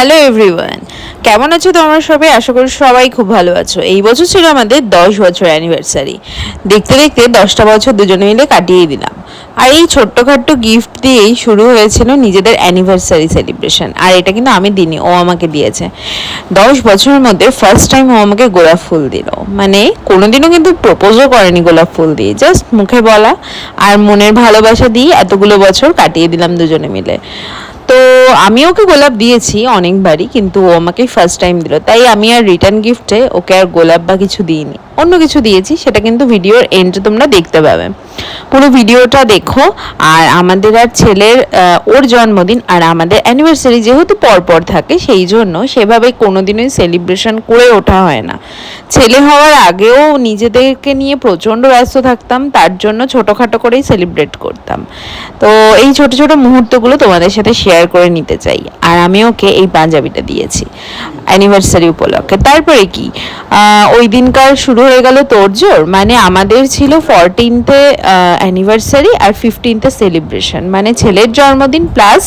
Hello everyone কেমন আছো তোমরা সবাই? আশা করি সবাই খুব ভালো আছো। এই বছর ছিল আমাদের দশ বছর অ্যানিভার্সারি দেখতে দেখতে দশটা বছর দুজনে মিলে কাটিয়ে দিলাম। আর এই ছোট্টখাট্ট গিফট দিয়েই শুরু হয়েছিল নিজেদের অ্যানিভার্সারি সেলিব্রেশন আর এটা কিন্তু আমি দিইনি, ও আমাকে দিয়েছে। দশ বছরের মধ্যে ফার্স্ট টাইম ও আমাকে গোলাপ ফুল দিল। মানে কোনোদিনও কিন্তু প্রপোজও করেনি গোলাপ ফুল দিয়ে। জাস্ট মুখে বলা আর মনের ভালোবাসা দিয়ে এতগুলো বছর কাটিয়ে দিলাম দুজনে মিলে। তো আমি ওকে গোলাপ দিয়েছি অনেকবারই, কিন্তু ও আমাকে ফার্স্ট টাইম দিল। তাই আমি আর রিটার্ন গিফটে ওকে আর গোলাপ বা কিছু দিইনি। অন্য কিছু দিয়েছি, সেটা কিন্তু ভিডিওর এন্ডে তোমরা দেখতে পাবে। পুরো ভিডিওটা দেখো। আর আমাদের আর ছেলের ওর জন্মদিন আর আমাদের অ্যানিভার্সারি যেহেতু পরপর থাকে, সেই জন্য সেভাবে কোনোদিনই সেলিব্রেশন করে ওঠা হয় না। ছেলে হওয়ার আগেও নিজেদেরকে নিয়ে প্রচণ্ড ব্যস্ত থাকতাম, তার জন্য ছোটোখাটো করেই সেলিব্রেট করতাম। তো এই ছোট ছোট মুহূর্তগুলো তোমাদের সাথে শেয়ার করে নিতে চাই। আর আমি ওকে এই পাঞ্জাবিটা দিয়েছি অ্যানিভার্সারি উপলক্ষে। তারপরে কি? ওই দিনকার শুরু হয়ে গেল তোড়জোড় মানে আমাদের ছিল ফরটিনথে অ্যানিভার্সারি আর ফিফটিনথে সেলিব্রেশন মানে ছেলের জন্মদিন প্লাস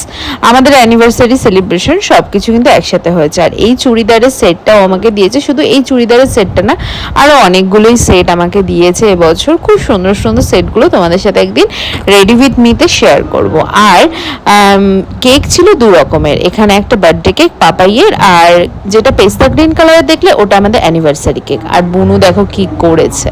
আমাদের অ্যানিভার্সারি সেলিব্রেশন সব কিছু কিন্তু একসাথে হয়েছে। আর এই চুড়িদারের সেটটাও আমাকে দিয়েছে। শুধু এই চুড়িদারের সেটটা না আরও অনেকগুলোই সেট আমাকে দিয়েছে এবছর। খুব সুন্দর সুন্দর সেটগুলো তোমাদের সাথে একদিন রেডি উইথ মিতে শেয়ার করব। আর কেক ছিল দু রকমের। এখানে একটা বার্থডে কেক পাপাইয়ের আর যেটা পেস্তা গ্রিন কালারের দেখলে ওটা আমাদের অ্যানিভার্সারি কেক আর বুনু দেখো কি করেছে।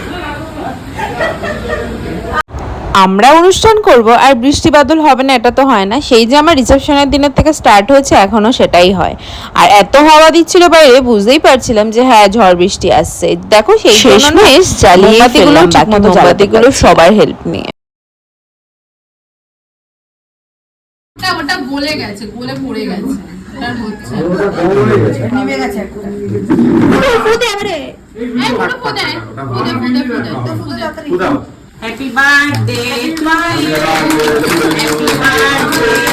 আমরা অনুষ্ঠান করব আর বৃষ্টি বাদল হবে না এটা তো হয় না। সেই যে আমার রিসেপশনের দিনের থেকে স্টার্ট হয়েছে এখনও সেটাই হয়। আর এত হাওয়া দিচ্ছিল বাইরে বুঝতেই পারছিলাম যে হ্যাঁ ঝড় বৃষ্টি আসছে। দেখো সেই শেষমেশ জ্বালিয়ে মোমবাতিগুলো সবার হেল্প নিয়ে। ওটা ওটা গলে গেছে গলে পড়ে গেছে। এই পুরো ফুদে ফুদে ফুদে ফুদে ফুদে Happy birthday to you. Happy birthday.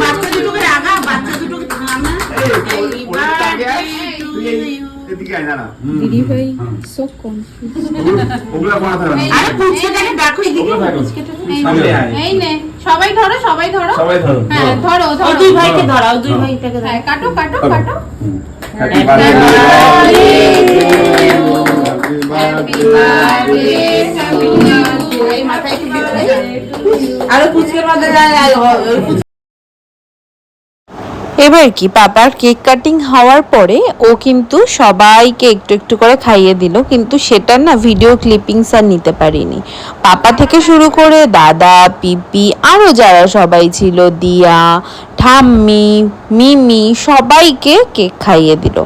বাচ্চা দুটোকে রাখা বাচ্চা দুটোকে থামা না Happy birthday to you. দিদি ভাই সো ওগুলা পড়া থাকবে না। আরে পুচকেটাকে দেখো এদিকে ওগুলো। এই নে সবাই ধরো সবাই ধরো সবাই ধরো হ্যাঁ ধরো ধরো দুই ভাইকে ধরাও দুই ভাইটাকে হ্যাঁ ধরাও কাটো কাটো কাটো হ্যাপি বার্থডে এবার কি পাপার কেক কাটিং হওয়ার পরে ও কিন্তু সবাইকে একটু একটু করে খাইয়ে দিল, কিন্তু সেটা না ভিডিও ক্লিপিংস আর নিতে পারিনি। পাপা থেকে শুরু করে দাদা, পিপি আরও যারা সবাই ছিল, দিয়া ঠাম্মি মিমি সবাইকে কেক খাইয়ে দিল।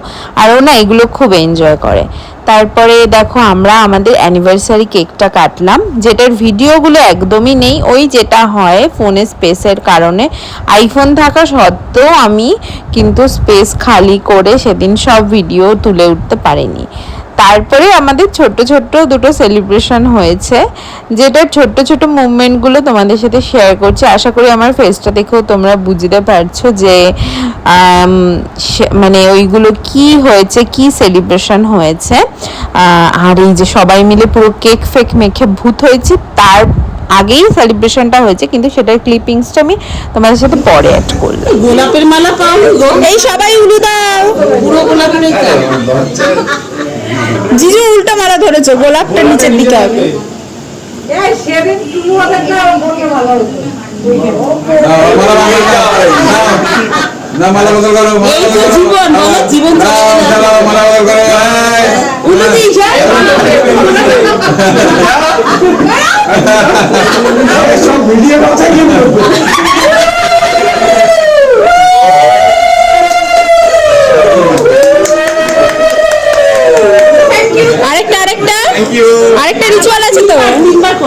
আর ও না এগুলো খুব এনজয় করে। তারপরে দেখো আমরা আমাদের অ্যানিভার্সারি কেকটা কাটলাম, যেটার ভিডিওগুলো একদমই নেই। ওই যেটা হয় ফোনে স্পেসের কারণে। আইফোন থাকা সত্ত্বেও আমি কিন্তু স্পেস খালি করে সেদিন সব ভিডিও তুলে উঠতে পারিনি। তারপরে আমাদের ছোট্ট ছোট্ট দুটো সেলিব্রেশন হয়েছে যেটা ছোট্ট ছোট্ট মুভমেন্টগুলো তোমাদের সাথে শেয়ার করছি। আশা করি আমার ফেসটা দেখেও তোমরা বুঝতে পারছ যে সে- মানে ওইগুলো কি হয়েছে কি সেলিব্রেশন হয়েছে। আর এই যে সবাই মিলে পুরো কেক ফেক মেখে ভূত হয়েছে তার আগেই সেলিব্রেশনটা হয়েছে কিন্তু সেটার ক্লিপিংসটা আমি তোমাদের সাথে পরে অ্যাড করলাম গোলাপের মালা পাও এই সবাই উলু দাও। পুরো গোলাপের জিজু উল্টা মারা ধরেছো গোলাপটা নিচের দিকে হবে না মালা বদল করো মালা এই তো বদল করো। জীবন, বলো, জীবন দাও, চলে যাবে। দাও, মালা বদল করো এই। উলু দিস সব ভিডিও করছে কিন্তু আরেকটা আরেকটা থ্যাংক ইউ আরেকটা রিচুয়াল আছে তো তিনবার করতে হয় বাবা তিনবার সেই তোমার পিড়ি ধরা না, না,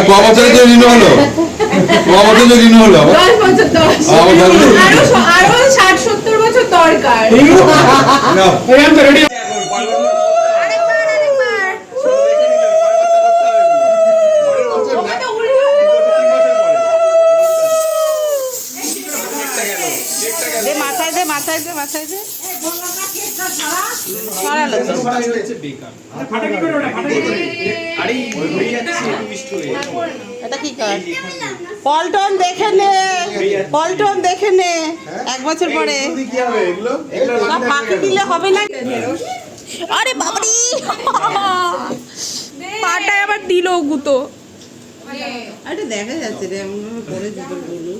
ক বছরের যে ঋণ হলো ক বছরের ঋণ হলো আরও ষাট সত্তর বছর দরকার। মাথায় দে মাথায় দে মাথায় দে। ছড়ালো। তো এটা কি কর? পল্টন দেখে নে। পল্টন দেখে নে। এক বছর পরে। ফাঁকি দিলে হবে না আরে বাবারি! পাটায় আবার দিল গুতো আরে দেখা যাচ্ছে রে এমন করে গুলো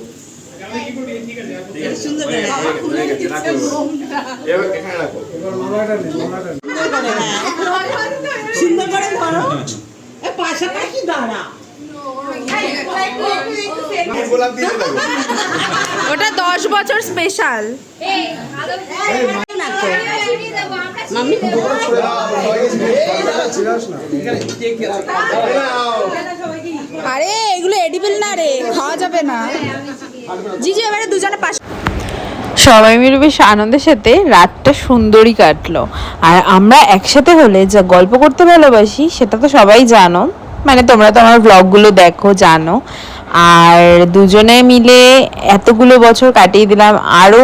ওটা দশ বছর স্পেশাল আরে এগুলো এডিবল না রে খাওয়া যাবে না। জিজু, এবারে দুজনে পাশে সবাই মিলে বেশ আনন্দের সাথে রাতটা সুন্দরই কাটলো। আর আমরা একসাথে হলে যা গল্প করতে ভালোবাসি, সেটা তো সবাই জানো। মানে তোমরা তো আমার ব্লগগুলো দেখো, জানো। আর দুজনে মিলে এতগুলো বছর কাটিয়ে দিলাম। আরও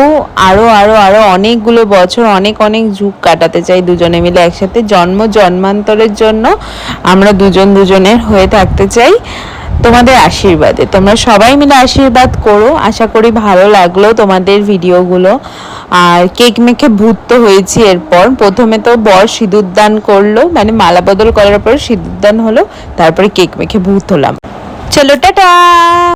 আরও আরও আরও অনেকগুলো বছর, অনেক অনেক যুগ কাটাতে চাই দুজনে মিলে একসাথে। জন্ম, জন্মান্তরের জন্য আমরা দুজন দুজনের হয়ে থাকতে চাই। তোমাদের আশীর্বাদে। তোমরা সবাই মিলে আশীর্বাদ করো। আশা করি ভালো লাগল তোমাদের ভিডিওগুলো। আর কেক মেখে ভূত তো হয়েছি এরপর। প্রথমে তো বর সিঁদুর দান করল। মানে মালা বদল করার পর সিঁদুর দান হলো। তারপরে কেক মেখে ভূত হলাম। চলো, টাটা!